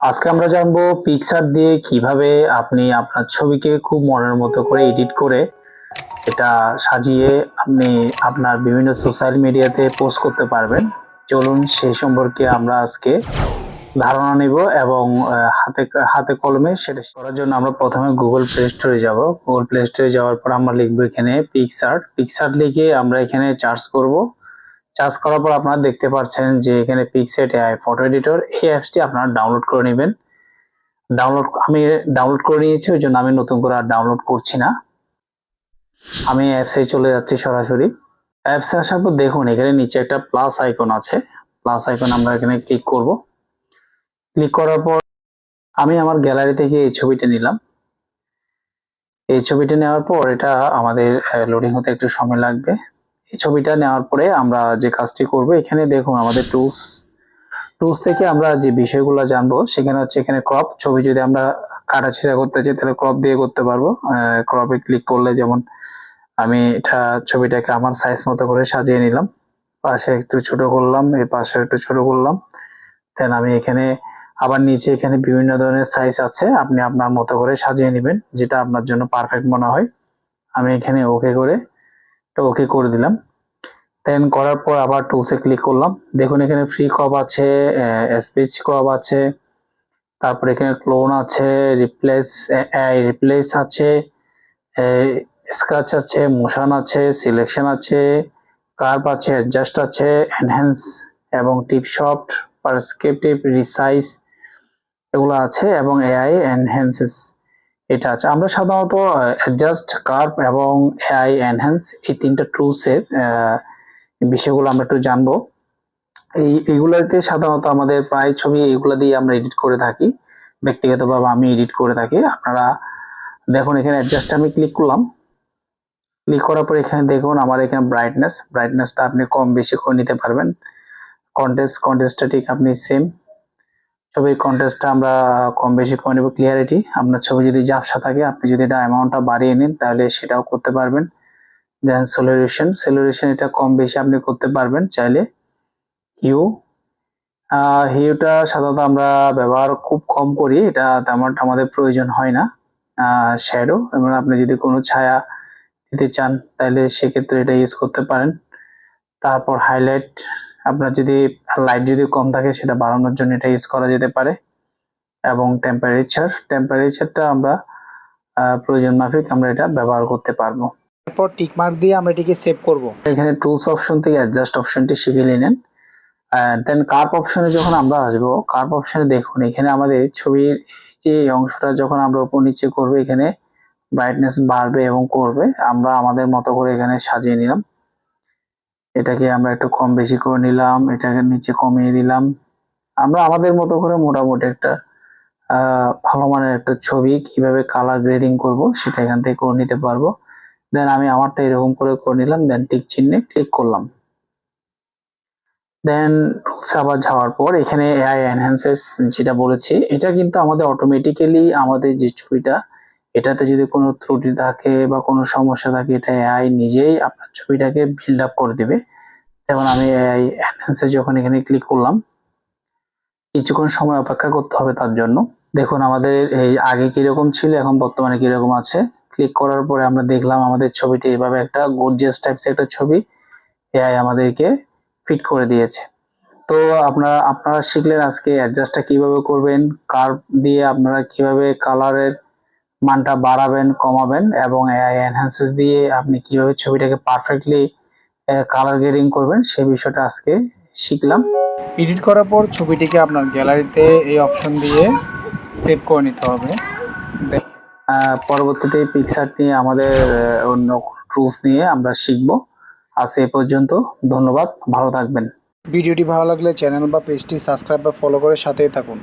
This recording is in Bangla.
আজকে আমরা জানব পিকচার দিয়ে কীভাবে আপনি আপনার ছবিকে খুব মনের মতো করে এডিট করে এটা সাজিয়ে আপনি আপনার বিভিন্ন সোশ্যাল মিডিয়াতে পোস্ট করতে পারবেন। চলুন সেই সম্পর্কে আমরা আজকে ধারণা নিব এবং হাতে হাতে কলমে সেটা করার জন্য আমরা প্রথমে গুগল প্লে স্টোরে যাব। গুগল প্লে স্টোরে যাওয়ার পর আমরা লিখব এখানে পিকচার পিকচার লিখে আমরা এখানে চার্জ করব। চার্জ করার পর আপনারা দেখতে পাচ্ছেন যে এখানে পিক্সেট এআই ফটো এডিটর এই অ্যাপসটি আপনারা ডাউনলোড করে নেবেন। ডাউনলোড আমি ডাউনলোড করে নিয়েছি, ওই জন্য আমি নতুন করে আর ডাউনলোড করছি না। আমি অ্যাপসে চলে যাচ্ছি সরাসরি। অ্যাপসে আসার পর দেখুন, এখানে নিচে একটা প্লাস আইকন আছে। প্লাস আইকন আমরা এখানে ক্লিক করব। ক্লিক করার পর আমি আমার গ্যালারি থেকে এই ছবিটা নিলাম। এই ছবিটা নেওয়ার পর এটা আমাদের লোডিং হতে একটু সময় লাগবে। এই ছবিটা নেওয়ার পরে আমরা যে কাজটি করব, এখানে দেখুন আমাদের টুলস টুলস থেকে আমরা যে বিষয়গুলো জানব, সেখানে হচ্ছে এখানে ক্রপ ছবি যদি আমরা কাটাছেঁড়া করতে চাই, তাহলে ক্রপ দিয়ে করতে পারব। ক্রপে ক্লিক করলে যেমন আমি এটা ছবিটাকে আমার সাইজ মতো করে সাজিয়ে নিলাম। পাশে একটু ছোট করলাম এই পাশে একটু ছোট করলাম। দেন আমি এখানে আবার নিচে এখানে বিভিন্ন ধরনের সাইজ আছে, আপনি আপনার মতো করে সাজিয়ে নেবেন, যেটা আপনার জন্য পারফেক্ট মনে হয়। আমি এখানে ওকে করে তো ওকে করে দিলাম। দেন করার পর আবার টুলসে ক্লিক করলাম। দেখুন এখানে ফ্রি কপ আছে স্পিচ কপ আছে, তারপর এখানে ক্লোন আছে রিপ্লেস রিপ্লেস আছে স্ক্রাচ আছে মোশন আছে সিলেকশন আছে কার্ভ আছে অ্যাডজাস্ট আছে এনহ্যান্স এবং টিপ সফট পারস্ক্রিপটিভ রিসাইজ এগুলো আছে এবং এআই এনহ্যান্সেস এটা আছে। আমরা সাধারণত অ্যাডজাস্ট কার্ভ এবং এআই এনহ্যান্স এই তিনটা টুলসের বিষয়গুলো আমরা একটু জানব। এই, এগুলাতে সাধারণত আমাদের প্রায় ছবি এগুলা দিয়ে আমরা এডিট করে থাকি। ব্যক্তিগতভাবে আমি এডিট করে থাকি। আপনারা দেখুন, এখানে অ্যাডজাস্ট আমি ক্লিক করলাম। ক্লিক করার পর এখানে দেখুন, আমার এখানে ব্রাইটনেস ব্রাইটনেসটা আপনি কম বেশি করে নিতে পারবেন। কন্টেস্ট কন্টেস্টটা ঠিক আপনি সেম ছবির কন্টেস্টটা আমরা কম বেশি করে নেব ক্লিয়ারিটি আপনার ছবি যদি ঝাপসা থাকে, আপনি যদি এটা অ্যামাউন্টটা বাড়িয়ে নিন, তাহলে সেটাও করতে পারবেন। দেন সলিউশন সলিউশন এটা কম বেশি আপনি করতে পারবেন চাইলে। হিউ হিউটা সাধারণত আমরা ব্যবহার খুব কম করি, এটা তেমন আমাদের প্রয়োজন হয় না। শ্যাডো এবং আপনি যদি কোনো ছায়া দিতে চান, তাহলে সেক্ষেত্রে এটা ইউজ করতে পারেন। তারপর হাইলাইট আপনার যদি লাইট যদি কম থাকে সেটা বাড়ানোর জন্য এটা ইউজ করা যেতে পারে। এবং টেম্পারেচার টেম্পারেচারটা আমরা প্রয়োজন মাফিক আমরা এটা ব্যবহার করতে পারব। এরপর টিকমার্ক দিয়ে আমরা এটিকে সেভ করব। এখানে টুলস অপশন থেকে অ্যাডজাস্ট অপশনটি শিখে নিলেন। দেন কার্ভ অপশনে যখন আমরা আসব কার্ভ অপশনে দেখুন এখানে আমাদের ছবির যে অংশটা যখন আমরা উপর নিচে করব এখানে ব্রাইটনেস বাড়বে এবং করবে। আমরা আমাদের মতো করে এখানে সাজিয়ে নিলাম। এটাকে আমরা একটু কম বেশি করে নিলাম, এটাকে নিচে কমিয়ে দিলাম। আমরা আমাদের মতো করে মোটামুটি একটা ভালো মানের একটা ছবি কীভাবে কালার গ্রেডিং করব সেটা এখান থেকে করে নিতে পারব। দেন আমি আমারটা এরকম করে করে নিলাম দেন টিক চিহ্নে ক্লিক করলাম। দেন রুলস আবার যাওয়ার পর এখানে এআই এনহ্যান্সেস যেটা বলেছি, এটা কিন্তু আমাদের অটোমেটিক্যালি আমাদের যে ছবিটা এটাতে যদি কোনো ত্রুটি থাকে বা কোনো সমস্যা থাকে, এটা এআই নিজেই আপনার ছবিটাকে বিল্ড আপ করে দিবে। যেমন আমি এআই এনহ্যান্সে যখন এখানে ক্লিক করলাম, কিছুক্ষণ সময় অপেক্ষা করতে হবে তার জন্য। দেখুন আমাদের এই আগে কীরকম ছিল, এখন বর্তমানে কীরকম আছে। ক্লিক করার পরে আমরা দেখলাম আমাদের ছবিটি এভাবে একটা গর্জিয়াস টাইপস একটা ছবি এআই আমাদেরকে ফিট করে দিয়েছে। তো আপনারা আপনারা শিখলেন আজকে অ্যাডজাস্টটা কীভাবে করবেন কার্ভ দিয়ে আপনারা কীভাবে কালারের মানটা বাড়াবেন কমাবেন এবং এআই এনহ্যান্সেস দিয়ে আপনি কীভাবে ছবিটাকে পারফেক্টলি কালার গ্রেডিং করবেন সেই বিষয়টা আজকে শিখলাম। এডিট করার পর ছবিটিকে আপনার গ্যালারিতে এই অপশন দিয়ে সেভ করে নিতে হবে। পরবর্তীতে পিকচার নিয়ে আমাদের অন্য টুলস নিয়ে আমরা শিখব। আজ এ পর্যন্ত ধন্যবাদ ভালো থাকবেন। ভিডিওটি ভালো লাগলে চ্যানেল বা পেজটি সাবস্ক্রাইব বা ফলো করে সাথেই থাকুন।